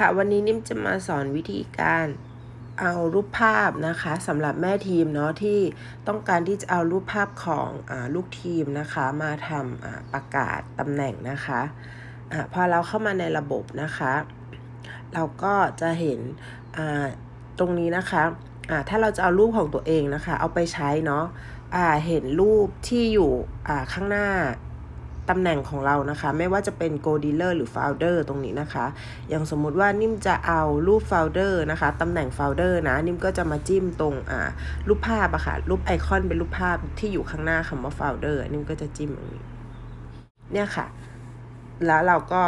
ค่ะวันนี้นิ่มจะมาสอนวิธีการเอารูปภาพนะคะสำหรับแม่ทีมเนาะที่ต้องการที่จะเอารูปภาพของอลูกทีมนะคะมาทำประกาศตำแหน่งนะคะอะพอเราเข้ามาในระบบนะคะ เราก็จะเห็นตรงนี้นะคะถ้าเราจะเอารูปของตัวเองนะคะ เอาไปใช้เนาะอ่าเห็นรูปที่อยู่ข้างหน้า ตำแหน่งของเรานะคะ ไม่ว่าจะเป็น Go Dealer หรือ Founder ตรงนี้นะคะ อย่างสมมุติว่านิ่มจะเอารูป Founder นะคะตำแหน่ง Founder นะนิ่มก็จะมาจิ้มตรงอ่ารูปภาพอะค่ะรูปไอคอนเป็นรูปภาพที่อยู่ข้างหน้าคำว่า Founder นิ่มก็จะจิ้มตรงนี้เนี่ยค่ะ แล้วเราก็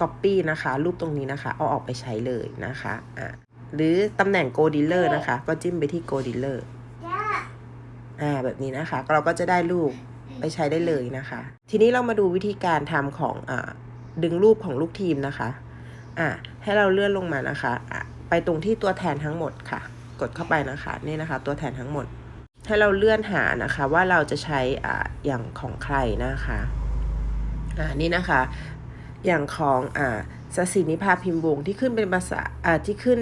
Copy นะคะ รูปตรงนี้นะคะ เอาออกไปใช้เลยนะคะอะหรือตำแหน่ง Go Dealer นะคะ ก็จิ้มไปที่ Go Dealer อ่าแบบนี้นะคะ เราก็จะได้รูป ไปใช้ได้เลยนะคะ ทีนี้เรามาดูวิธีการทำของอดึงรูปของลูกทีมนะคะอ่าให้เราเลื่อนลงมานะคะะไปตรงที่ตัวแทนทั้งหมดค่ะ กดเข้าไปนะคะนี่นะคะ ตัวแทนทั้งหมด ให้เราเลื่อนหานะคะว่าเราจะใช้อ่าอย่างของใครนะคะอ่านี่นะคะ อย่างของอ่า สศินิพาพิมพ์วงที่ขึ้นเป็นภาษาที่ขึ้น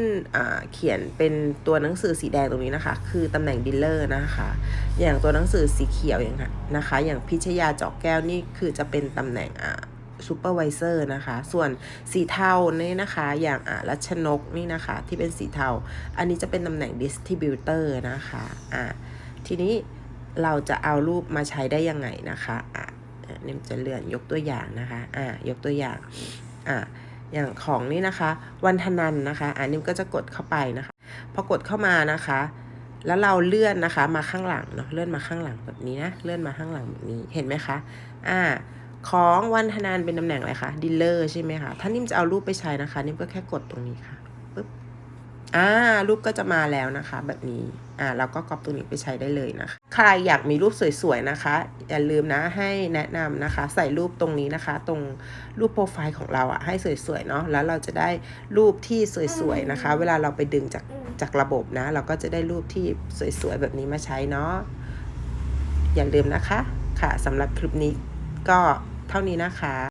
เขียนเป็นตัวหนังสือสีแดงตรงนี้นะคะ คือตำแหน่งดีลเลอร์นะคะ อย่างตัวหนังสือสีเขียวอย่างนะคะ อย่างพิชยาจอกแก้วนี่คือจะเป็นตำแหน่งซูเปอร์วิเซอร์นะคะ ส่วนสีเทานี่นะคะ อย่างอ่ารัชนกนี่นะคะ ที่เป็นสีเทา อันนี้จะเป็นตำแหน่งดิสติบิวเตอร์นะคะอ่าทีนี้เราจะเอารูปมาใช้ได้ยังไงนะคะอะเนี่ยจะเลื่อนยกตัวอย่างนะคะอ่ายกตัวอย่างอ่า อย่างของนี่นะคะ วันธนันนะคะ อันนี้ก็จะกดเข้าไปนะคะพอกดเข้ามานะคะ แล้วเราเลื่อนนะคะมาข้างหลังเนาะเลื่อนมาข้างหลังแบบนี้นะเลื่อนมาข้างหลังแบบนี้เห็นไหมคะอ่าของวันธนานเป็นตำแหน่งอะไรคะดีลเลอร์ใช่ไหมคะถ้านิ่มจะเอารูปไปใช้นะคะ นิ่มก็แค่กดตรงนี้ค่ะปึ๊บอ่ารูปก็จะมาแล้วนะคะ แบบนี้อ่าเราก็ก๊อปตรงนี้ไปใช้ได้เลยนะคะ ใครอยากมีรูปสวยๆนะคะ อย่าลืมนะให้แนะนำนะคะ ใส่รูปตรงนี้นะคะ ตรงรูปโปรไฟล์ของเราอะให้สวยๆเนาะแล้วเราจะได้รูปที่สวยๆนะคะ เวลาเราไปดึงจากจากระบบนะ เราก็จะได้รูปที่สวยๆแบบนี้มาใช้เนาะอย่าลืมนะคะ ค่ะสำหรับคลิปนี้ก็เท่านี้นะคะ